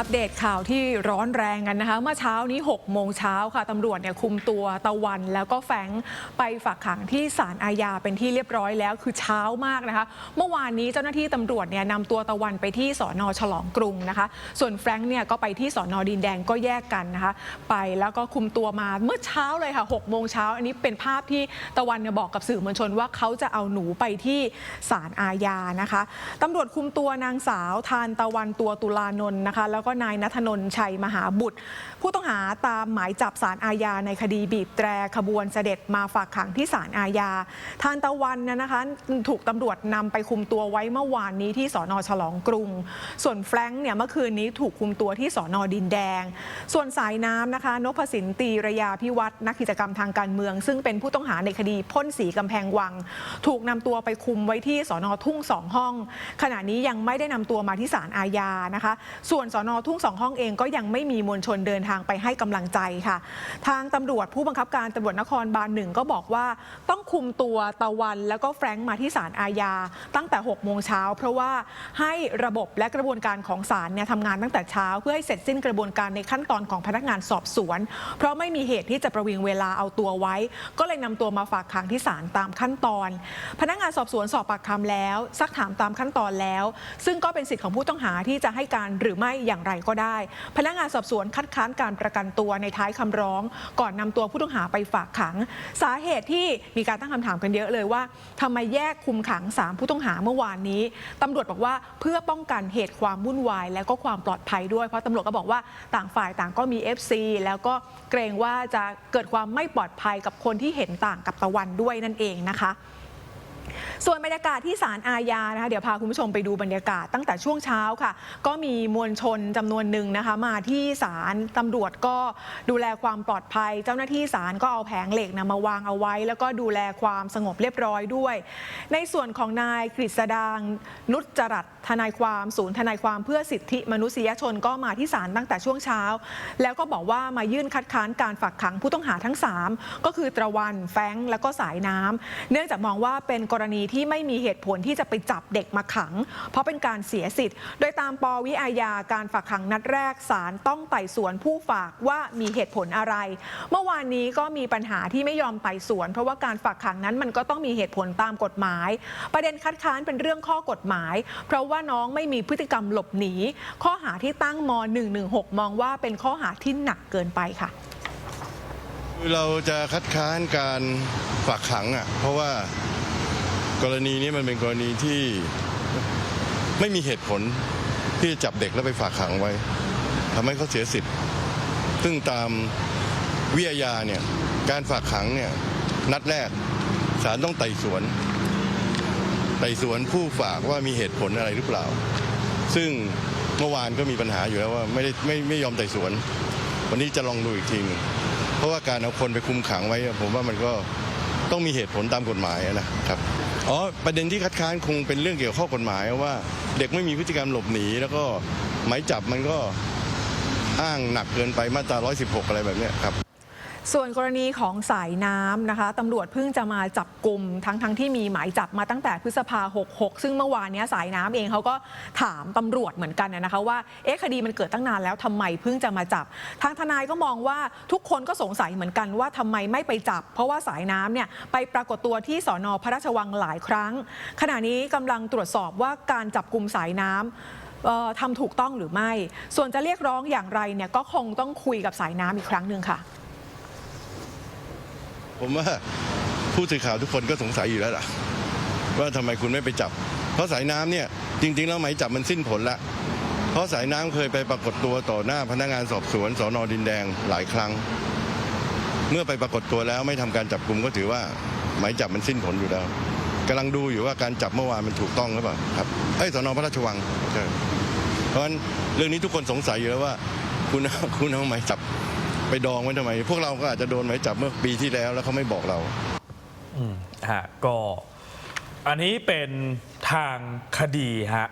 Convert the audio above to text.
อัปเดตข่าวที่ร้อนแรงกันนะคะ เมื่อเช้านี้ 6 โมงเช้าค่ะตำรวจเนี่ยคุมตัวตะวัน แล้วก็แฟงไปฝากขังที่ศาลอาญาเป็นที่เรียบร้อยแล้วคือเช้ามากนะคะ เมื่อวานนี้เจ้าหน้าที่ตำรวจเนี่ยนำตัวตะวันไปที่สอนอฉลองกรุงนะคะ ส่วนแฟรงค์เนี่ยก็ไปที่สอนอดินแดงก็แยกกันนะคะ ไปแล้วก็คุมตัวมาเมื่อเช้าเลยค่ะ 6 โมงเช้าอันนี้เป็นภาพที่ตะวันเนี่ยบอกกับสื่อมวลชนว่าเขาจะเอาหนูไปที่ศาลอาญานะคะตำรวจคุมตัวนางสาวทานตะวันตัวตุลานนท์นะคะแล้วก็นายนัทนนท์ชัยมหาบุตร ผู้ต้องหาตามหมายจับสารอาญาในคดีบีบแตรขบวนเสด็จมาฝากขังที่ศาลอาญาทานตะวันนะคะถูกตำรวจนำไปคุมตัวไว้เมื่อวานนี้ที่สอนอฉลองกรุง ส่วนแฟรงค์เนี่ยเมื่อคืนนี้ถูกคุมตัวที่สอนอดินแดง ส่วนสายน้ำนะคะนพสินตีระยาพิวัตรนักกิจกรรมทางการเมือง ซึ่งเป็นผู้ต้องหาในคดีพ่นสีกำแพงวัง ถูกนำตัวไปคุมไว้ที่สอนอทุ่งสองห้อง ขณะนี้ยังไม่ได้นำตัวมาที่ศาลอาญานะคะ ส่วนสอนอทุ่งสองห้องเองก็ยังไม่มีมวลชนเดินทางไปให้กำลังใจค่ะ ทางตำรวจผู้บังคับการตำรวจนครบาลหนึ่งก็บอกว่าต้องคุมตัวตะวันแล้วก็แฟรงค์มาที่ศาลอาญาตั้งแต่6โมงเช้าเพราะว่าให้ระบบและกระบวนการของศาลเนี่ยทำงานตั้งแต่เช้า เพื่อให้เสร็จสิ้นกระบวนการในขั้นตอนของพนักงานสอบสวน เพราะไม่มีเหตุที่จะประวิงเวลาเอาตัวไว้ ก็เลยนำตัวมาฝากขังที่ศาลตามขั้นตอน พนักงานสอบสวนสอบปากคำแล้ว ซักถามตามขั้นตอนแล้ว ซึ่งก็เป็นสิทธิ์ของผู้ต้องหาที่จะให้การหรือไม่อย่างไรก็ได้ พนักงานสอบสวนคัดค้านการประกันตัวในท้ายคำร้อง ก่อนนำตัวผู้ต้องหาไปฝากขัง สาเหตุที่มีการตั้งคำถามกันเยอะเลยว่าทำไมแยกคุมขัง 3 ผู้ต้องหาเมื่อวานนี้ตำรวจบอกว่าเพื่อป้องกันเหตุความวุ่นวาย และก็ความปลอดภัยด้วยเพราะตำรวจก็บอกว่าต่างฝ่ายต่างก็มี FC แล้วก็เกรงว่าจะเกิดความไม่ปลอดภัยกับคนที่เห็นต่างกับตะวันด้วยนั่นเองนะคะ ส่วนบรรยากาศที่ศาลอาญานะคะเดี๋ยวพาคุณผู้ชมไปดูบรรยากาศตั้งแต่ช่วงเช้าค่ะ ก็มีมวลชนจำนวนหนึ่งนะคะ มาที่ศาลตำรวจก็ดูแลความปลอดภัย เจ้าหน้าที่ศาลก็เอาแผงเหล็กนะมาวางเอาไว้ แล้วก็ดูแลความสงบเรียบร้อยด้วย ในส่วนของนายกฤษดางนุจจรัตน์ทนายความศูนย์ทนายความเพื่อสิทธิมนุษยชนก็มาที่ศาลตั้งแต่ช่วงเช้า แล้วก็บอกว่ามายื่นคัดค้านการฝากขังผู้ต้องหาทั้ง 3 ก็คือตะวันแฟงและก็สายน้ำเนื่องจากมองว่าเป็นกรณที่ไม่มีเหตุผลที่จะไปจับเด็กมาขัง เพราะเป็นการเสียสิทธิ์ โดยตามปวิอาญาการฝากขังนัดแรกศาลต้องไต่สวนผู้ฝากว่ามีเหตุผลอะไร เมื่อวานนี้ก็มีปัญหาที่ไม่ยอมไต่สวน เพราะว่าการฝากขังนั้นมันก็ต้องมีเหตุผลตามกฎหมาย ประเด็นคัดค้านเป็นเรื่องข้อกฎหมาย เพราะว่าน้องไม่มีพฤติกรรมหลบหนี ข้อหาที่ตั้งม .116 มองว่าเป็นข้อหาที่หนักเกินไปค่ะเราจะคัดค้านการฝากขังอะเพราะว่า กรณีนี้มันเป็นกรณีที่ไม่มีเหตุผลที่จะจับเด็กแล้วไปฝากขังไว้ทำให้เขาเสียสิทธิ์ ซึ่งตามวิทยาเนี่ยการฝากขังเนี่ยนัดแรกศาลต้องไต่สวน ไต่สวนผู้ฝากว่ามีเหตุผลอะไรหรือเปล่า ซึ่งเมื่อวานก็มีปัญหาอยู่แล้วว่าไม่ได้ไม่ไม่ยอมไต่สวน วันนี้จะลองดูอีกทีหนึงเพราะว่าการเอาคนไปคุมขังไว้ผมว่ามันก็ ต้องมีเหตุผลตามกฎหมายนะครับอ๋อประเด็นที่คัดค้านคงเป็นเรื่องเกี่ยวกับข้อกฎหมายว่า เด็กไม่มีพฤติกรรมหลบหนี แล้วก็หมายจับมันก็อ้างหนักเกินไปมาตรา 116 อะไรแบบนี้ครับ ส่วนกรณีของสายน้ำนะคะตำรวจเพิ่งจะมาจับกลุ่มทั้งทั้งที่มีหมายจับมาตั้งแต่พฤษภา 66 ซึ่งเมื่อวานนี้สายน้ำเองเขาก็ถามตำรวจเหมือนกันนะคะว่าเอ๊ะคดีมันเกิดตั้งนานแล้วทำไมเพิ่งจะมาจับ ทางทนายก็มองว่าทุกคนก็สงสัยเหมือนกันว่าทำไมไม่ไปจับ เพราะว่าสายน้ำเนี่ยไปปรากฏตัวที่สอนอพระราชวังหลายครั้ง ขณะนี้กำลังตรวจสอบว่าการจับกลุ่มสายน้ำทำถูกต้องหรือไม่ ส่วนจะเรียกร้องอย่างไรเนี่ยก็คงต้องคุยกับสายน้ำอีกครั้งหนึ่งค่ะ ผมว่าผู้สื่อข่าวทุกคนก็สงสัยอยู่แล้วล่ะ ว่าทำไมคุณไม่ไปจับ เพราะสายน้ำเนี่ยจริง ๆ แล้วหมายจับมันสิ้นผลละ เพราะสายน้ำเคยไปปรากฏตัวต่อหน้าพนักงานสอบสวนสอนอดินแดงหลายครั้ง เมื่อไปปรากฏตัวแล้วไม่ทำการจับกลุ่มก็ถือว่าหมายจับมันสิ้นผลอยู่แล้วกำลังดูอยู่ว่าการจับเมื่อวานมันถูกต้องหรือเปล่าครับไอ้สอนอพระราชวังเพราะฉะนั้นเรื่องนี้ทุกคนสงสัยอยู่แล้วว่า คุณคุณเอาหมายจับ ไปดองไว้ทำไม พวกเราก็อาจจะโดนหมายจับเมื่อปีที่แล้วแล้วเขาไม่บอกเราอืมฮะก็อันนี้เป็นทางคดีฮะ